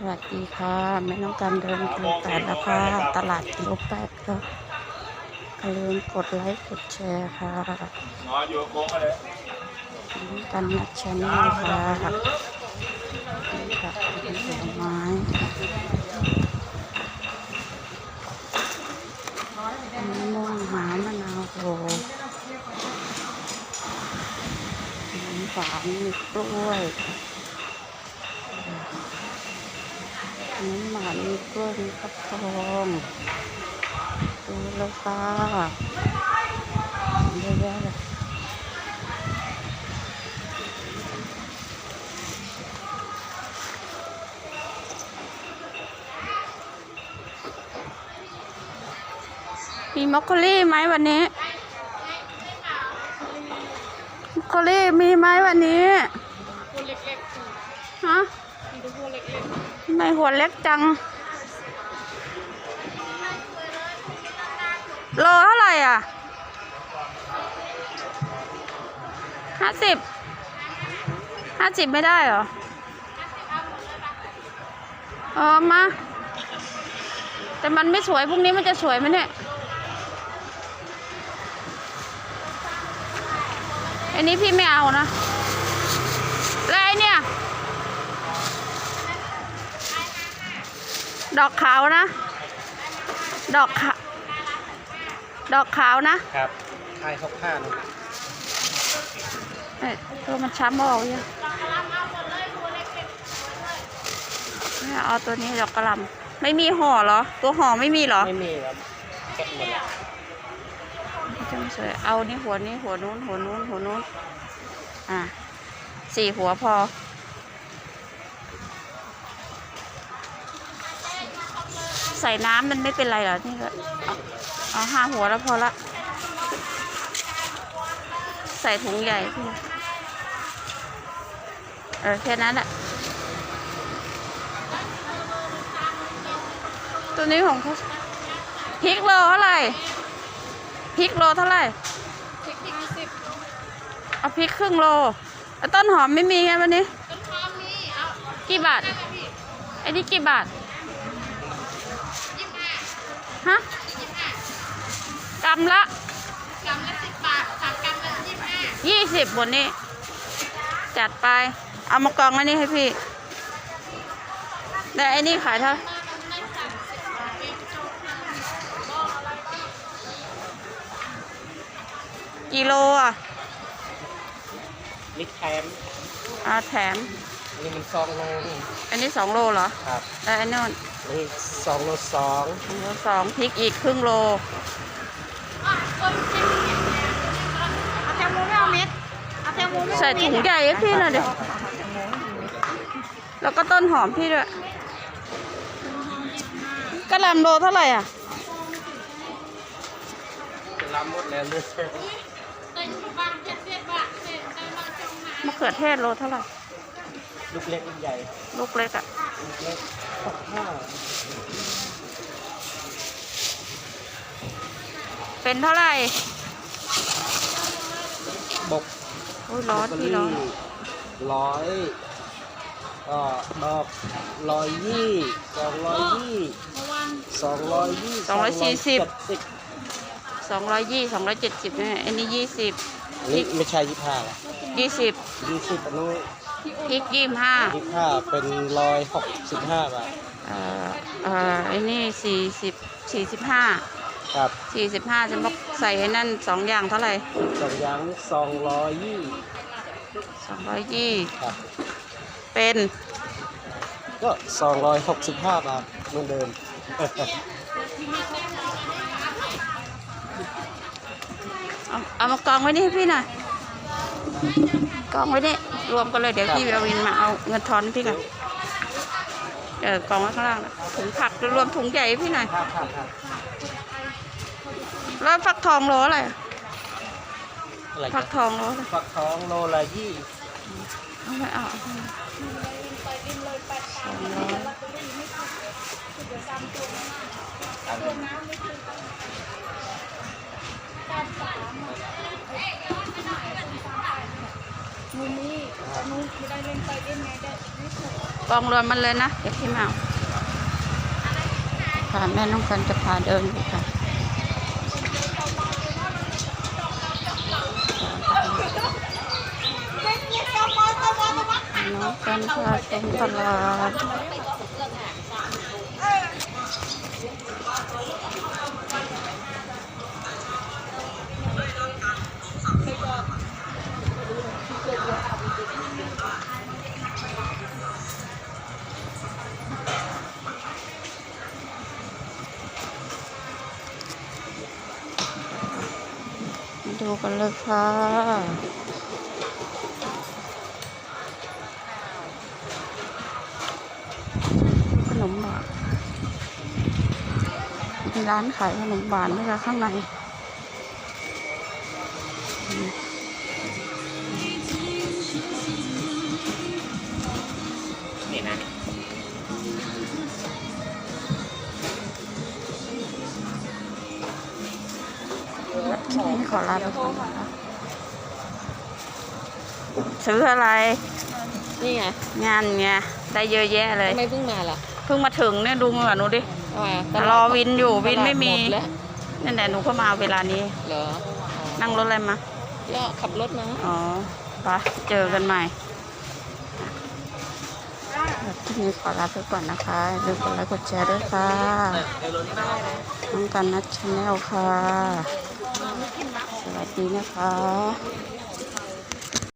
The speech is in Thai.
สวัสดีค่ะแม่น้องการเดินทางแล้วค่ะตลาดกิโลแปดก็อย่าลืมกดไลค์กดแชร์ค่ะกันนัดชแนลค่ะนี่ค่ะเป็นผลไม้มะม่วงหามะนาวโหมีฝานมีกล้วย น้ำหวานมีกล้วยมีฟักทองดูเลยค่ะเยอะแยะเลยมีมอคโคลี่ไหมวันนี้มอคโคลี่มีไหมวันนี้ ตัวเล็กๆสิฮะ มีแต่ตัวเล็กทำ ไมหัวเล็กจัง โลเท่าไหร่อะห้าสิบห้าสิบไม่ได้เหรอ เออมา แต่มันไม่สวยพรุ่งนี้มันจะสวยไหมเนี่ยอันนี้พี่ไม่เอานะ แล้วไอ้เนี่ย ดอกขาวนะ ดอกขาวดอกขาวนะครับทายเขาข้างเอ้ยตัวมันช้ำออกยังไม่เอาตัวนี้ดอกกระหลำไม่มีห่อเหรอ ตัวห่อไม่มีเหรอไม่มีครับแกะหมดแล้วจังสวยเอานี่หัวนี้หัวนู้นหัวนู้นหัวนู้น อะสี่หัวพอ ใส่น้ำมันไม่เป็นไรเหรอ นี่ก็เอาเอาห้าหัวแล้วพอละ ใส่ถุงใหญ่พี่เออแค่นั้นแหละตัวนี้ของเขาพริกโลเท่าไหร่พริกโลเท่าไหร่ๆพริกห้าสิบเอาพริกครึ่งโลแล้วต้นหอมไม่มีไงวันนี้ต้นหอมมีเอากี่บาทได้ไหมพี่ไอ้นี่กี่บาทยี่สิบห้า ฮะยี่สิบห้ากำละกำละสิบบาทสามกำละยี่สิบห้ายี่สิบบนนี้ จัดไป เอามากองไว้นี่ให้พี่แต่ไอ้นี่ขายเท่าได้สามสิบบาทเองจบกิโลอะนี่แถมอ่าแถม อันนี้มันซองโลอันนี้สองโลเหรอครับแล้วไอ้นู่นนี่สองโลสองโลสองพริกอีกครึ่งโลอะคนเจ็ดเอาแตงโมไม่เอาเม็ดเอาแตงโมไม่เอาใส่ถุงใหญ่ให้พี่หน่อยดิแล้วก็ต้นหอมพี่ด้วยกระหลำโลเท่าไหร่อะจะรับหมดแล้วเลยเต็มบางเจ็ดสิบบาทเสร็จได้มาจงหามะเขือเทศโลเท่าไหร่ ลูกเล็กลูกใหญ่ ลูกเล็กอะลูกเล็กหกห้าเป็นเท่าไหร่บกโอ้ยร้อนพี่ร้อนร้อยก็ดอกร้อยยี่สองร้อยยี่เมื่อวันสองร้อยยี่สองร้อยสี่สิบสิบสองร้อยยี่สองร้อยเจ็ดสิบเนี่ยอันนี้ยี่สิบอันนี้ไม่ใช่ยี่ห้าละยี่สิบยี่สิบอันนู้น พริกยี่ห้ายี่ห้าเป็นร้อยหกสิบห้าบาทเอ่อเอ่อไอ้นี่สี่สิบสี่สิบห้าครับสี่สิบห้าจะบอกใส่ไอ้นั่นสองอย่างเท่าไหร่สองอย่างสองร้อยยี่สองร้อยยี่ครับ เป็นก็สองร้อยหกสิบห้าบาทเหมือนเดิมเอาเอามากองไว้นี่ให้พี่หน่อย กองไว้นี่รวมกันเลยเดี๋ยวพี่เอาวินมาเอาเงินทอนให้พี่ก่อนเออกองไว้ข้างล่างนะถุงผักรวมถุงใหญ่ให้พี่หน่อยครับครับครับแล้วฟักทองโลอะไรอะไรฟักักนทองโลอะไรฟักทองโลละยี่เอาไม่เอาเอาสองร้อย มุมนี้นู้นไม่ได้เล่นไปเล่นไงได้ไม่ถูกกองรวมมันเลยนะเดี๋ยวพี่มาเอาค่ะแม่น้องกันจะพาเดินอยู่ค่ะน้องกันพาชมตลาด กันเลยค่ะ ขนมบานมีร้านขายขนมบาทนะคะข้างใน คลิปนี้ขอลาไปก่อนนะคะซื้ออะไร นี่ไงงานไงได้เยอะแยะเลย ทำไมเพิ่งมาล่ะเพิ่งมาถึงเนี่ยดูเหงื่อหนูดิทำไมอะรอวินอยู่วินไม่มีตลาดหดแล้วนั่นแหละหนูก็มาเวลานี้ เหรอนั่งรถอะไรมา ก็ขับรถมา อ๋อไปเจอกันใหม่ที่นี้ขอลาไปก่อนนะคะอย่าลืมกดไลค์กดแชร์ด้วยค่ะน้องกันนัดชาแนลค่ะส วัสดีนะคะ